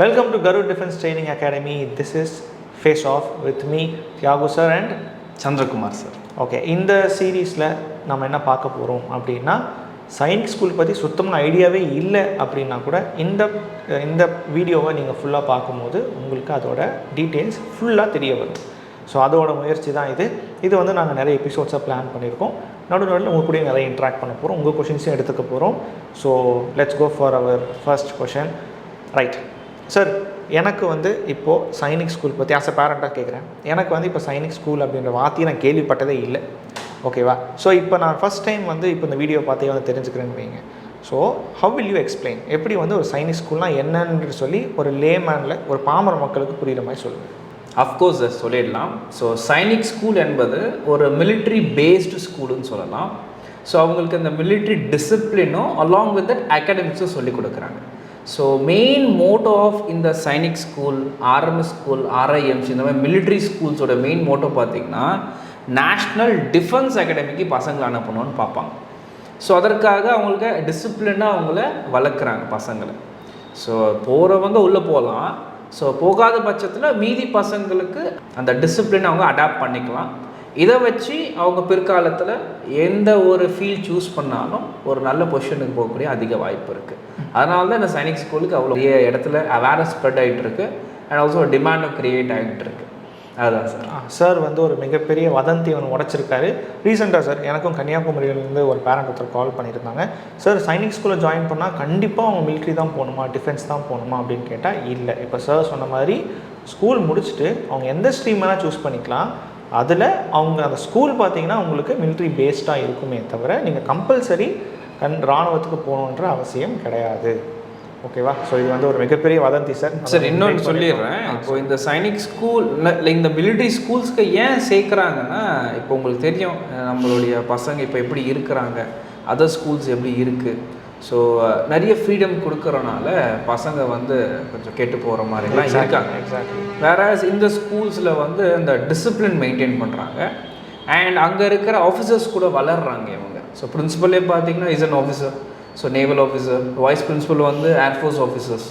Welcome to Garu Defense Training Academy. This is Face Off with me, Thiago sir and Chandrakumar sir okay இந்த சீரீஸில் நம்ம என்ன பார்க்க போகிறோம் அப்படின்னா சைனிக் ஸ்கூல் பற்றி சுத்தமான ஐடியாவே இல்லை அப்படின்னா கூட இந்த இந்த வீடியோவை நீங்கள் ஃபுல்லாக பார்க்கும்போது உங்களுக்கு அதோட டீட்டெயில்ஸ் ஃபுல்லாக தெரிய வரும். ஸோ அதோட முயற்சி தான் இது. இது வந்து நாங்கள் நிறைய எபிசோட்ஸாக பிளான் பண்ணியிருக்கோம். நடு நடுவில் உங்கள் கூட நிறைய இன்ட்ராக்ட் பண்ண போகிறோம் உங்கள் கொஷின்ஸையும் எடுத்துக்க போகிறோம் so let's go for our first question right sir எனக்கு வந்து இப்போது சைனிக் ஸ்கூல் பற்றி ஆஸ் அ பேரண்ட்டாக கேட்குறேன் எனக்கு வந்து இப்போ சைனிக் ஸ்கூல் அப்படின்ற வார்த்தையை நான் கேள்விப்பட்டதே இல்லை. ஓகேவா ஸோ இப்போ நான் ஃபஸ்ட் டைம் வந்து இப்போ இந்த வீடியோ பார்த்தே வந்து தெரிஞ்சுக்கிறேன்னு வைங்க so how will you explain எப்படி வந்து ஒரு சைனிக் ஸ்கூல்னால் என்னன்னு சொல்லி ஒரு லேமேனில் ஒரு பாமர மக்களுக்கு புரியுற மாதிரி சொல்லுங்கள் அஃப்கோர்ஸ் சார் சொல்லிடலாம். ஸோ சைனிக் ஸ்கூல் என்பது ஒரு மிலிட்ரி பேஸ்டு ஸ்கூலுன்னு சொல்லலாம். ஸோ அவங்களுக்கு இந்த மிலிட்ரி டிசிப்ளினும் அலாங் வித் தட் அகாடமிக்ஸும் சொல்லிக் கொடுக்குறாங்க. ஸோ மெயின் மோட்டோ ஆஃப் இந்த Sainik school RMS school RIMC இந்த மாதிரி மிலிட்ரி ஸ்கூல்ஸோட மெயின் மோட்டோ பார்த்திங்கன்னா நேஷ்னல் டிஃபென்ஸ் அகாடமிக்கு பசங்களை அனுப்பணும்னு பார்ப்பாங்க. ஸோ அதற்காக அவங்களுக்கு டிசிப்ளினாக அவங்கள வளர்க்குறாங்க பசங்களை. ஸோ போகிறவங்க உள்ளே போகலாம். ஸோ போகாத பட்சத்தில் மீதி பசங்களுக்கு அந்த டிசிப்ளின் அவங்க அடாப்ட் பண்ணிக்கலாம். இதை வச்சு அவங்க பிற்காலத்தில் எந்த ஒரு ஃபீல்ட் சூஸ் பண்ணாலும் ஒரு நல்ல பொசிஷனுக்கு போகக்கூடிய அதிக வாய்ப்பு இருக்குது அதனால தான் இந்த சைனிக் ஸ்கூலுக்கு அவ்வளோ பெரிய இடத்துல அவேர்னஸ் ஸ்ப்ரெட் ஆகிட்டு இருக்கு. அண்ட் ஆல்சோ டிமாண்டும் க்ரியேட் ஆகிட்டு இருக்கு. அதுதான் சார் சார் வந்து ஒரு மிகப்பெரிய வதந்தி ஒன்று உடைச்சிருக்காரு. ரீசெண்டாக சார் எனக்கும் கன்னியாகுமரியிலேருந்து ஒரு பேரண்ட் ஒருத்தர் கால் பண்ணியிருந்தாங்க. சார் சைனிக் ஸ்கூலில் ஜாயின் பண்ணால் கண்டிப்பாக அவங்க மிலிட்ரி தான் போகணுமா டிஃபென்ஸ் தான் போகணுமா அப்படின்னு கேட்டால் இல்லை. இப்போ சார் சொன்ன மாதிரி ஸ்கூல் முடிச்சுட்டு அவங்க எந்த ஸ்ட்ரீம் வேணால் சூஸ் பண்ணிக்கலாம். அதில் அவங்க அந்த ஸ்கூல் பார்த்தீங்கன்னா உங்களுக்கு மிலிட்ரி பேஸ்டாக இருக்குமே தவிர நீங்கள் கம்பல்சரி கண் இராணுவத்துக்கு போகணுன்ற அவசியம் கிடையாது. ஓகேவா ஸோ இது வந்து ஒரு மிகப்பெரிய வதந்தி சார் சார் இன்னொன்று சொல்லிடுறேன். இப்போ இந்த சைனிக் ஸ்கூல் இந்த military ஸ்கூல்ஸ்க்கு ஏன் சேர்க்குறாங்கன்னா இப்போ உங்களுக்கு தெரியும் நம்மளுடைய பசங்க இப்போ எப்படி இருக்கிறாங்க அதர் ஸ்கூல்ஸ் எப்படி இருக்குது ஸோ நிறைய ஃப்ரீடம் கொடுக்கறனால பசங்க வந்து கொஞ்சம் கெட்டு போகிற மாதிரிலாம் இருக்காங்க. எக்ஸாக்ட்லி வேற இந்த ஸ்கூல்ஸில் வந்து இந்த டிசிப்ளின் மெயின்டைன் பண்ணுறாங்க அண்ட் அங்கே இருக்கிற ஆஃபீஸர்ஸ் கூட வளர்றாங்க இவங்க. ஸோ பிரின்சிபலே பார்த்தீங்கன்னா is an officer so naval officer vice principal வந்து ஏர்ஃபோர்ஸ் ஆஃபீஸர்ஸ்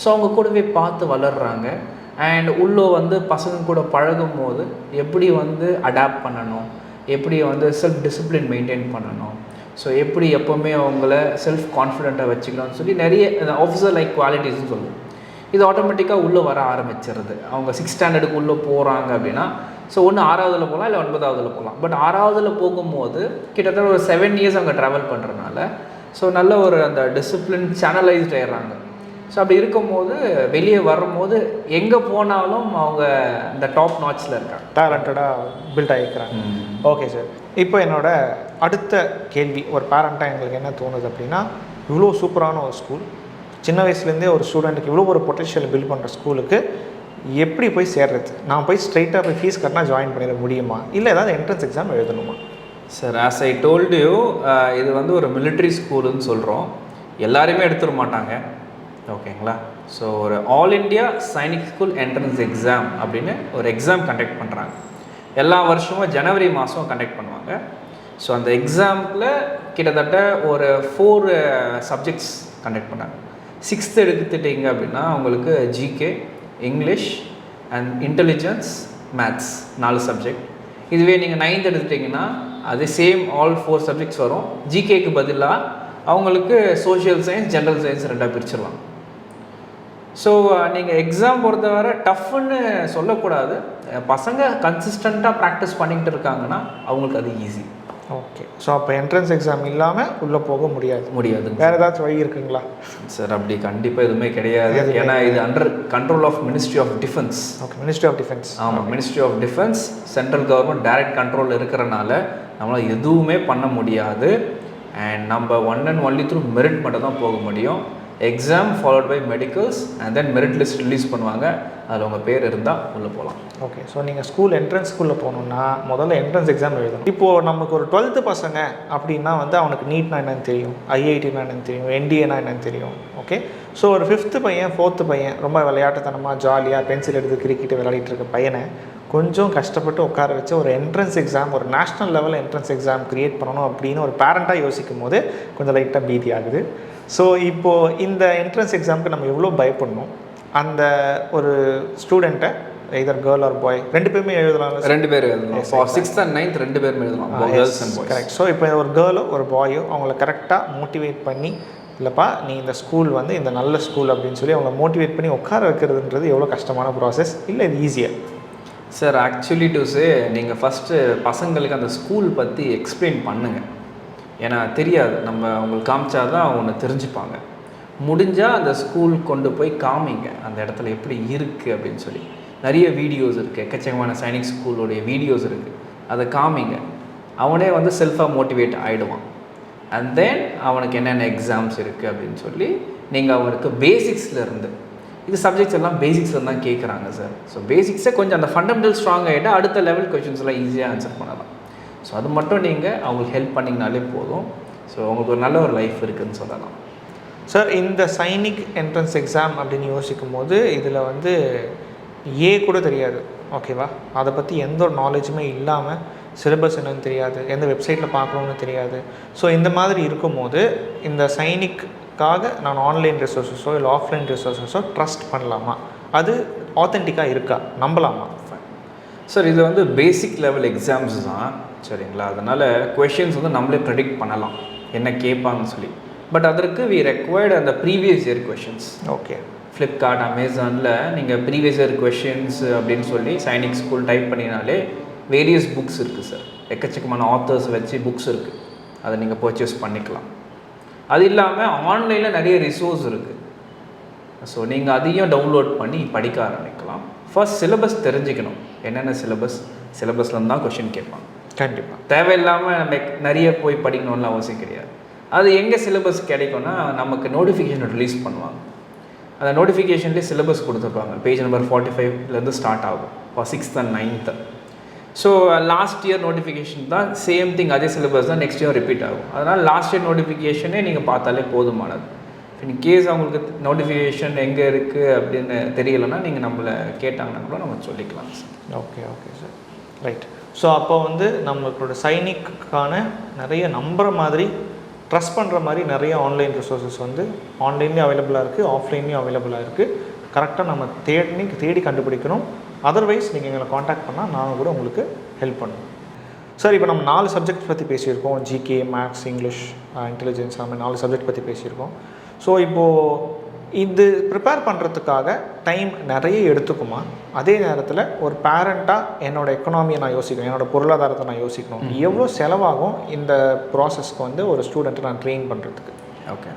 ஸோ அவங்க கூடவே பார்த்து வளர்றாங்க. அண்ட் உள்ளே வந்து பசங்க கூட பழகும் போது எப்படி வந்து அடாப்ட் பண்ணணும்? எப்படி வந்து செல்ஃப் டிசிப்ளின் மெயின்டைன் பண்ணணும்? ஸோ எப்படி எப்போவுமே அவங்கள செல்ஃப் கான்ஃபிடென்ட்டாக வச்சுக்கணும்னு சொல்லி நிறைய ஆஃபீஸர் லைக் குவாலிட்டிஸ்னு சொல்லுவோம். இது ஆட்டோமேட்டிக்காக உள்ளே வர ஆரம்பிச்சிருது. அவங்க சிக்ஸ் ஸ்டாண்டர்டுக்கு உள்ளே போகிறாங்க அப்படின்னா ஸோ ஒன்று ஆறாவதுல போகலாம் இல்லை ஒன்பதாவதுல போகலாம் பட் ஆறாவதுல போகும்போது கிட்டத்தட்ட ஒரு செவன் இயர்ஸ் அவங்க ட்ராவல் பண்ணுறதுனால ஸோ நல்ல ஒரு அந்த டிசிப்ளின் சேனலைஸ்ட் ஆயிடுறாங்க. ஸோ அப்படி இருக்கும்போது வெளியே வரும்போது எங்கே போனாலும் அவங்க இந்த டாப் நாட்ச்சில் இருக்காங்க. டேலண்டடாக பில்ட் ஆகிக்கிறாங்க. ஓகே சார் இப்போ என்னோட அடுத்த கேள்வி ஒரு பேரண்ட்டாக எங்களுக்கு என்ன தோணுது அப்படின்னா இவ்வளோ சூப்பரான ஒரு ஸ்கூல் சின்ன வயசுலேருந்தே ஒரு ஸ்டூடெண்ட்டுக்கு இவ்வளோ ஒரு பொட்டன்ஷியல் பில்ட் பண்ணுற ஸ்கூலுக்கு எப்படி போய் சேர்றது? நான் போய் ஸ்ட்ரைட்டாக போய் ஃபீஸ் கட்டினா ஜாயின் பண்ணிட முடியுமா? இல்லை ஏதாவது என்ட்ரன்ஸ் எக்ஸாம் எழுதணுமா? சார் ஆஸ் ஐ டோல்டு இது வந்து ஒரு military ஸ்கூலுன்னு சொல்கிறோம் எல்லாருமே எடுத்துட மாட்டாங்க. ஓகேங்களா? ஸோ ஒரு all India Sainik school entrance exam அப்படின்னு ஒரு எக்ஸாம் கண்டக்ட் பண்ணுறாங்க எல்லா வருஷமும் ஜனவரி மாதம் கண்டக்ட் பண்ணுவாங்க. ஸோ அந்த எக்ஸாமில் கிட்டத்தட்ட ஒரு ஃபோர் சப்ஜெக்ட்ஸ் கண்டக்ட் பண்ணாங்க சிக்ஸ்த் எடுத்துட்டீங்க அப்படின்னா உங்களுக்கு GK English and intelligence maths நாலு சப்ஜெக்ட் இதுவே நீங்கள் நைன்த் எடுத்துட்டிங்கன்னா அது சேம் ஆல் ஃபோர் சப்ஜெக்ட்ஸ் வரும். ஜிகேக்கு பதிலாக அவங்களுக்கு சோஷியல் சயின்ஸ் ஜென்ரல் சயின்ஸ் ரெண்டாக பிரிச்சிருவாங்க. ஸோ நீங்கள் எக்ஸாம் பொறுத்தவரை டஃப்னு சொல்லக்கூடாது. பசங்க கன்சிஸ்டண்ட்டாக ப்ராக்டிஸ் பண்ணிக்கிட்டு இருக்காங்கன்னா அவங்களுக்கு அது ஈஸி ஓகே ஸோ அப்போ என்ட்ரன்ஸ் எக்ஸாம் இல்லாமல் உள்ளே போக முடியாது. முடியாதுங்க வேறு ஏதாச்சும் வழி இருக்குங்களா? சார் அப்படி கண்டிப்பாக எதுவுமே கிடையாது. ஏன்னா இது under control of ministry of defence okay ministry of defence ஆமாம் ministry of defence central government direct control இருக்கிறனால நம்மளால் எதுவுமே பண்ண முடியாது. அண்ட் நம்ம one and only through merit மட்டும் தான் போக முடியும். Exam followed by medicals and then merit list release பண்ணுவாங்க. அதில் உங்கள் பேர் இருந்தால் உள்ளே போகலாம் ஓகே ஸோ நீங்கள் ஸ்கூல் என்ட்ரன்ஸ் ஸ்கூலில் போகணுன்னா முதல்ல என்ட்ரன்ஸ் எக்ஸாம் எழுதணும். இப்போது நமக்கு ஒரு டுவெல்த்து பசங்க அப்படின்னா வந்து அவனுக்கு நீட்னா என்னென்னு தெரியும் ஐஐடினா என்னென்னு தெரியும் என்டிஏனா என்னென்னு தெரியும். ஓகே ஸோ ஒரு ஃபிஃப்த்து பையன் ஃபோர்த்து பையன் ரொம்ப விளையாட்டுத்தனமாக ஜாலியாக பென்சில் எடுத்து கிரிக்கெட்டு விளையாடிட்டு இருக்க பையனை கொஞ்சம் கஷ்டப்பட்டு உட்கார வச்சு ஒரு என்ட்ரன்ஸ் எக்ஸாம் ஒரு national level entrance exam create பண்ணணும் அப்படின்னு ஒரு பேரண்ட்டாக யோசிக்கும் போது கொஞ்சம் லைட்டாக பீதி ஆகுது. ஸோ இப்போது இந்த என்ட்ரன்ஸ் எக்ஸாமுக்கு நம்ம எவ்வளோ பயப்படணும்? அந்த ஒரு ஸ்டூடெண்ட்டை எதர் கேர்ள் ஆர் பாய் ரெண்டு பேருமே எழுதலாம் ரெண்டு பேர் எழுதலாம். சிக்ஸ்த் அண்ட் நைன்த் ரெண்டு பேரும் எழுதலாம். Girls and boys correct so இப்போ ஒரு கேர்ளோ ஒரு பாயோ அவங்கள கரெக்டாக மோட்டிவேட் பண்ணி இல்லைப்பா நீ இந்த ஸ்கூல் வந்து இந்த நல்ல ஸ்கூல் அப்படின்னு சொல்லி அவங்கள மோட்டிவேட் பண்ணி உட்கார வைக்கிறதுன்றது எவ்வளோ கஷ்டமான ப்ராசஸ் இல்லை இது ஈஸியாக சார் ஆக்சுவலி டூஸு நீங்கள் ஃபஸ்ட்டு பசங்களுக்கு அந்த ஸ்கூல் பற்றி எக்ஸ்பிளைன் பண்ணுங்கள் ஏன்னா தெரியாது. நம்ம அவங்களுக்கு காமிச்சா தான் அவங்க தெரிஞ்சுப்பாங்க. முடிஞ்சால் அந்த ஸ்கூல் கொண்டு போய் காமிங்க. அந்த இடத்துல எப்படி இருக்குது அப்படின்னு சொல்லி. நிறைய வீடியோஸ் இருக்குது எக்கச்சக்கமான சைனிக் ஸ்கூலோடைய வீடியோஸ் இருக்குது அதை காமிங்க. அவனே வந்து செல்ஃபாக மோட்டிவேட் ஆகிடுவான் அண்ட் தென் அவனுக்கு என்னென்ன எக்ஸாம்ஸ் இருக்குது அப்படின்னு சொல்லி நீங்கள் அவனுக்கு பேசிக்ஸ்ல இருந்து இது சப்ஜெக்ட்ஸ் எல்லாம் பேசிக்ஸில் தான் கேட்குறாங்க சார் ஸோ பேசிக்ஸை கொஞ்சம் அந்த ஃபண்டமெண்டல் ஸ்ட்ராங் ஆகிட்டு அடுத்த லெவல் கொஷின்ஸ்லாம் ஈஸியாக ஆன்சர் பண்ணலாம். ஸோ அது மட்டும் நீங்கள் அவங்களுக்கு ஹெல்ப் பண்ணிங்கனாலே போதும். ஸோ அவங்களுக்கு ஒரு நல்ல ஒரு லைஃப் இருக்குதுன்னு சொல்லலாம். சார் இந்த சைனிக் என்ட்ரன்ஸ் எக்ஸாம் அப்படின்னு யோசிக்கும் போது இதில் வந்து ஏ கூட தெரியாது. ஓகேவா அதை பற்றி எந்த ஒரு நாலேஜுமே இல்லாமல் சிலபஸ் என்னன்னு தெரியாது. எந்த வெப்சைட்டில் பார்க்கணுன்னு தெரியாது. ஸோ இந்த மாதிரி இருக்கும்போது இந்த சைனிக் சைனிக்காக நான் ஆன்லைன் ரிசோர்ஸஸோ இல்லை ஆஃப்லைன் ரிசோர்ஸஸோ ட்ரஸ்ட் பண்ணலாமா? அது ஆத்தென்டிக்காக இருக்கா? நம்பலாமா? சார் இது வந்து பேசிக் லெவல் எக்ஸாம்ஸ் தான் சரிங்களா? அதனால் கொஷின்ஸ் வந்து நம்மளே ப்ரெடிக்ட் பண்ணலாம். என்ன கேட்பாங்கன்னு சொல்லி. பட் அதற்கு வி ரெக்வயர்டு அந்த previous year questions okay Flipkart அமேசானில் நீங்கள் ப்ரீவியஸ் இயர் கொஷின்ஸ் அப்படின்னு சொல்லி சைனிக் ஸ்கூல் டைப் பண்ணினாலே வேரியஸ் புக்ஸ் இருக்குது சார் எக்கச்சக்கமான ஆத்தர்ஸ் வச்சு புக்ஸ் இருக்குது அதை நீங்கள் பர்ச்சேஸ் பண்ணிக்கலாம். அது இல்லாமல் ஆன்லைனில் நிறைய ரிசோர்ஸ் இருக்குது ஸோ நீங்கள் அதையும் டவுன்லோட் பண்ணி படிக்க ஆரம்பிக்கலாம். ஃபர்ஸ்ட் சிலபஸ் தெரிஞ்சுக்கணும். என்னென்ன சிலபஸ் சிலபஸ்லேருந்து தான் கொஷின் கேட்பாங்க. கண்டிப்பாக தேவையில்லாமல் நம்ம நிறைய போய் படிக்கணும்னு அவசியம் கிடையாது. அது எங்கே சிலபஸ் கிடைக்கும்னா நமக்கு நோட்டிஃபிகேஷன் ரிலீஸ் பண்ணுவாங்க. அந்த நோட்டிஃபிகேஷன்லேயே சிலபஸ் கொடுத்துருப்பாங்க. பேஜ் நம்பர் ஃபார்ட்டி ஃபைவ்லேருந்து ஸ்டார்ட் ஆகும். For sixth and ninth so last year notification தான் சேம் திங் அதே சிலபஸ் தான் நெக்ஸ்ட் இயர் ரிப்பீட் ஆகும். அதனால் லாஸ்ட் இயர் நோட்டிஃபிகேஷனே நீங்கள் பார்த்தாலே போதுமானது. இன் கேஸ் அவங்களுக்கு நோட்டிஃபிகேஷன் எங்கே இருக்குது அப்படின்னு தெரியலைன்னா நீங்கள் நம்மளை கேட்டாங்கன்னா கூட நம்ம சொல்லிக்கலாம் sir okay okay sir right so அப்போ வந்து நம்மளோட சைனிக்கான நிறைய நம்புகிற மாதிரி ட்ரஸ்ட் பண்ணுற மாதிரி நிறைய ஆன்லைன் ரிசோர்ஸஸ் வந்து ஆன்லைன்லேயும் அவைலபிளாக இருக்குது ஆஃப்லைன்லேயும் அவைலபிளாக இருக்குது கரெக்டாக நம்ம தேடி தேடி கண்டுபிடிக்கணும். அதர்வைஸ் நீங்கள் எங்களை காண்டாக்ட் பண்ணால் நாங்கள் கூட உங்களுக்கு ஹெல்ப் பண்ணுவோம். சார் இப்போ நம்ம நாலு சப்ஜெக்ட் பற்றி பேசியிருக்கோம். ஜிகே மேக்ஸ் இங்கிலீஷ் இன்டெலிஜென்ஸ் அந்த மாதிரி நாலு சப்ஜெக்ட் பற்றி பேசியிருக்கோம். ஸோ இப்போது இது ப்ரிப்பேர் பண்ணுறதுக்காக டைம் நிறைய எடுத்துக்குமா? அதே நேரத்தில் ஒரு பேரண்ட்டாக என்னோட எக்கனாமியை நான் யோசிக்கணும் என்னோட பொருளாதாரத்தை நான் யோசிக்கணும். எவ்வளோ செலவாகும் இந்த ப்ராசஸ்க்கு வந்து ஒரு ஸ்டூடெண்ட்டை நான் ட்ரெயின் பண்ணுறதுக்கு okay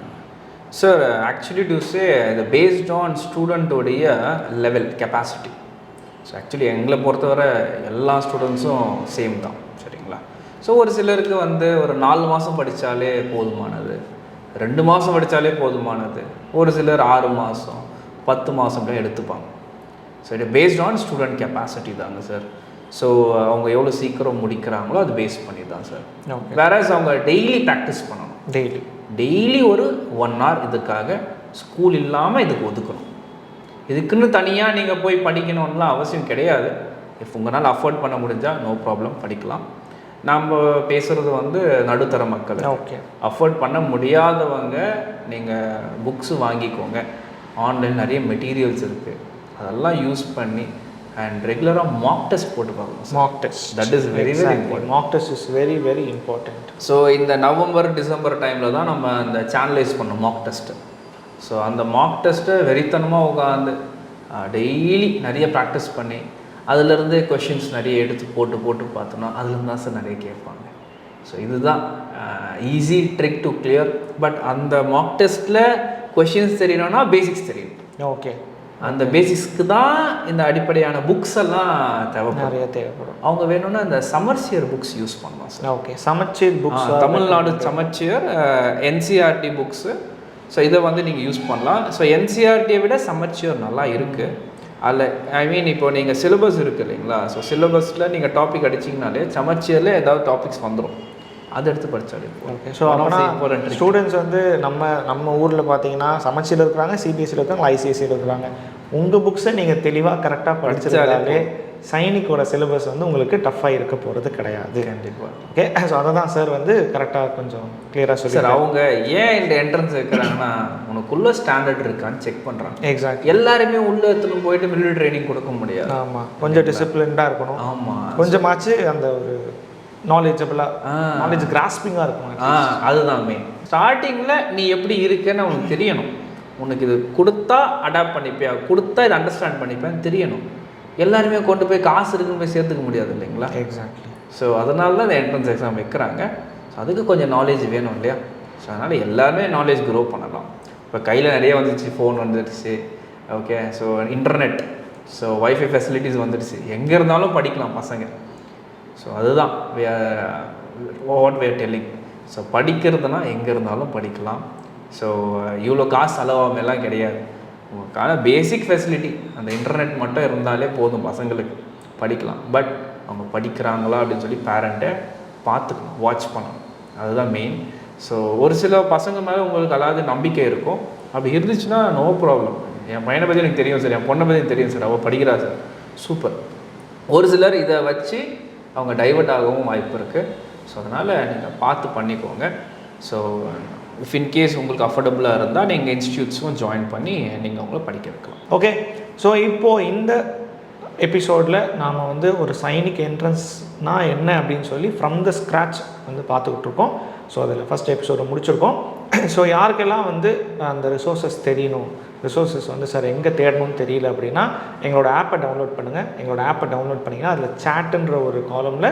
sir actually to say இது பேஸ்ட் ஆன் ஸ்டூடெண்ட்டோடைய லெவல் கெப்பாசிட்டி ஸோ ஆக்சுவலி எங்களை பொறுத்தவரை எல்லா ஸ்டூடெண்ட்ஸும் சேம் தான். சரிங்களா? ஸோ ஒரு சிலருக்கு வந்து ஒரு நாலு மாதம் படித்தாலே போதுமானது ரெண்டு மாதம் படித்தாலே போதுமானது ஒரு சிலர் ஆறு மாதம் பத்து மாதம் அப்படியே எடுத்துப்பாங்க. ஸோ இது பேஸ்ட் ஆன் ஸ்டூடெண்ட் கெப்பாசிட்டி தாங்க சார் ஸோ அவங்க எவ்வளோ சீக்கிரம் முடிக்கிறாங்களோ அது பேஸ் பண்ணி தான் சார் வேறஸ் அவங்க டெய்லி ப்ராக்டிஸ் பண்ணணும். டெய்லி டெய்லி ஒரு ஒன் hour இதுக்காக ஸ்கூல் இல்லாமல் இதுக்கு ஒதுக்கணும். இதுக்குன்னு தனியாக நீங்கள் போய் படிக்கணும்லாம் அவசியம் கிடையாது. இஃப் உங்களால் அஃபோர்ட் பண்ண முடிஞ்சால் நோ ப்ராப்ளம் படிக்கலாம். நம்ம பேசுகிறது வந்து நடுத்தர மக்கள். ஓகே அஃபோர்ட் பண்ண முடியாதவங்க நீங்கள் புக்ஸு வாங்கிக்கோங்க. ஆன்லைன் நிறைய மெட்டீரியல்ஸ் இருக்குது அதெல்லாம் யூஸ் பண்ணி அண்ட் ரெகுலராக மாக் டெஸ்ட் போட்டு பார்க்கணும் mock test That is very, very important. Mock test is very very important so இந்த நவம்பர் டிசம்பர் டைமில் தான் நம்ம அந்த சேனலைஸ் பண்ணோம் மாக் டெஸ்ட்டு ஸோ அந்த மாக் டெஸ்ட்டை வெறித்தனமாக உட்காந்து டெய்லி நிறைய ப்ராக்டிஸ் பண்ணி அதுலேருந்து கொஷின்ஸ் நிறைய எடுத்து போட்டு போட்டு பார்த்தோன்னா அதுலேருந்து தான் சார் நிறைய கேட்பாங்க. ஸோ இதுதான் easy trick to clear. But அந்த மாக் டெஸ்ட்டில் கொஷின்ஸ் தெரியணும்னா பேசிக்ஸ் தெரியணும் ஓகே அந்த பேசிக்ஸ்க்கு தான் இந்த அடிப்படையான புக்ஸ் எல்லாம் தேவைப்படும். நிறைய தேவைப்படும். அவங்க வேணும்னா இந்த சமர்சியர் புக்ஸ் யூஸ் பண்ணலாம் sir okay Samacheer books Tamil Nadu Samacheer NCERT books so இதை வந்து நீங்கள் யூஸ் பண்ணலாம். ஸோ என்சிஆர்டியை விட சமச்சீர் நல்லா இருக்குது அதில் ஐ மீன் இப்போ நீங்கள் சிலபஸ் இருக்குது இல்லைங்களா? ஸோ சிலபஸில் நீங்கள் டாபிக் அடிச்சிங்கனாலே சமச்சீரில் ஏதாவது டாபிக்ஸ் வந்துடும் அதை எடுத்து படிச்சாலே ஓகே ஸோ அப்போனா ஸ்டூடெண்ட்ஸ் வந்து நம்ம நம்ம ஊரில் பார்த்தீங்கன்னா சமச்சீரில் இருக்கிறாங்க சிபிஎஸ்சியில் இருக்காங்க ஐசிஎஸ்சியில் இருக்கிறாங்க உங்கள் புக்ஸை நீங்கள் தெளிவாக கரெக்டாக படிச்சிருந்தாலே சைனிக்கோட சிலபஸ் வந்து உங்களுக்கு டஃப்பாக இருக்க போகிறது கிடையாது. கண்டிப்பாக ஓகே ஸோ அதை தான் சார் வந்து கரெக்டாக கொஞ்சம் கிளியராக சொல்லி சார் அவங்க ஏன் இந்த என்ட்ரன்ஸ் வைக்கிறாங்கன்னா உனக்குள்ள ஸ்டாண்டர்ட் இருக்கான்னு செக் பண்ணுறாங்க எக்ஸாக்ட் எல்லாருமே உள்ள எடுத்துன்னு போயிட்டு மிலிட்டரி ட்ரைனிங் கொடுக்க முடியாது. ஆமாம் கொஞ்சம் டிசிப்ளின்டாக இருக்கணும். ஆமாம் கொஞ்சமாச்சு அந்த ஒரு நாலேஜபிளாக. நாலேஜ் கிராஸ்பிங்காக இருக்கணும் அதுதான் மெயின் ஸ்டார்டிங்கில் நீ எப்படி இருக்கேன்னு அவனுக்கு தெரியணும். உனக்கு இது கொடுத்தா அடாப்ட் பண்ணிப்பியா கொடுத்தா இதை அண்டர்ஸ்டாண்ட் பண்ணிப்பேன்னு தெரியணும். எல்லாருமே கொண்டு போய் காசு இருக்குன்னு போய் சேர்த்துக்க முடியாது இல்லைங்களா? எக்ஸாக்ட்லி ஸோ அதனால தான் இந்த என்ட்ரன்ஸ் எக்ஸாம் வைக்கிறாங்க. ஸோ அதுக்கு கொஞ்சம் நாலேஜ் வேணும் இல்லையா? ஸோ அதனால் எல்லாருமே நாலேஜ் க்ரோ பண்ணலாம். இப்போ கையில் நிறைய வந்துருச்சு ஃபோன் வந்துடுச்சு okay so internet so wifi facilities வந்துடுச்சு எங்கே இருந்தாலும் படிக்கலாம் பசங்க. ஸோ அதுதான் வாட் வேர் டெல்லிங் ஸோ படிக்கிறதுனா எங்கே இருந்தாலும் படிக்கலாம். ஸோ இவ்வளோ காசு செலவாமெல்லாம் கிடையாது. உங்களுக்கான பேசிக் ஃபெசிலிட்டி அந்த இன்டர்நெட் மட்டும் இருந்தாலே போதும் பசங்களுக்கு. படிக்கலாம். பட் அவங்க படிக்கிறாங்களா அப்படின்னு சொல்லி பேரண்ட்டை பார்த்துக்கணும். வாட்ச் பண்ணணும். அதுதான் மெயின் ஸோ ஒரு சில பசங்க மேலே உங்களுக்கு அதாவது நம்பிக்கை இருக்கும். அப்படி இருந்துச்சுன்னா நோ ப்ராப்ளம் என் பையனை பற்றி எனக்கு தெரியும் சார். என் பொண்ணை பற்றி தெரியும் சார். அவள் படிக்கிறா சார். சூப்பர் ஒரு சிலர் இதை வச்சு அவங்க டைவர்ட் ஆகவும் வாய்ப்பு இருக்குது ஸோ அதனால் நீங்கள் பார்த்து பண்ணிக்கோங்க. ஸோ இஃப் இன்கேஸ் உங்களுக்கு அஃபோர்டபுளாக இருந்தால் நீங்கள் இன்ஸ்டியூட்ஸும் ஜாயின் பண்ணி நீங்கள் அவங்கள படிக்க வைக்கலாம். ஓகே ஸோ இப்போது இந்த எபிசோடில் நாம் வந்து ஒரு சைனிக் என்ட்ரன்ஸ்னா என்ன அப்படின்னு சொல்லி ஃப்ரம் த ஸ்க்ராட்ச் வந்து பார்த்துக்கிட்டு இருக்கோம். ஸோ அதில் ஃபஸ்ட் எபிசோடை முடிச்சிருக்கோம். ஸோ யாருக்கெல்லாம் வந்து அந்த ரிசோர்ஸஸ் தெரியணும் ரிசோர்ஸஸ் வந்து சார் எங்கே தேடணும்னு தெரியல அப்படின்னா எங்களோட ஆப்பை டவுன்லோட் பண்ணுங்கள் எங்களோட ஆப்பை டவுன்லோட் பண்ணிங்கன்னா அதில் சேட்டுன்ற ஒரு காலமில்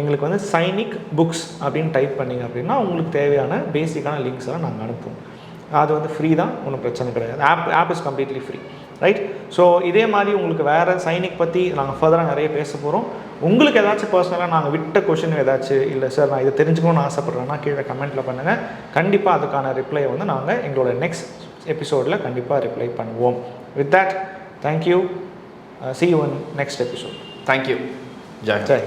எங்களுக்கு வந்து சைனிக் புக்ஸ் அப்படின்னு டைப் பண்ணிங்க அப்படின்னா உங்களுக்கு தேவையான பேசிக்கான லிங்க்ஸ் எல்லாம் நாங்கள் அனுப்புவோம். அது வந்து ஃப்ரீ தான் ஒன்றும் பிரச்சனை கிடையாது. App app is completely free right so இதே மாதிரி உங்களுக்கு வேறு சைனிக் பற்றி நாங்கள் ஃபர்தராக நிறைய பேச போகிறோம் உங்களுக்கு ஏதாச்சும் பர்சனலாக நாங்கள் விட்ட கொஷின் ஏதாச்சும் இல்லை சார் நான் இதை தெரிஞ்சுக்கணும்னு ஆசைப்பட்றேன்னா கீழே கமெண்ட்டில் பண்ணுங்கள் கண்டிப்பாக அதுக்கான ரிப்ளை வந்து நாங்கள் எங்களோட நெக்ஸ்ட் எபிசோடில் கண்டிப்பாக ரிப்ளை பண்ணுவோம். With that thank you see you in next episode thank you Joy Jai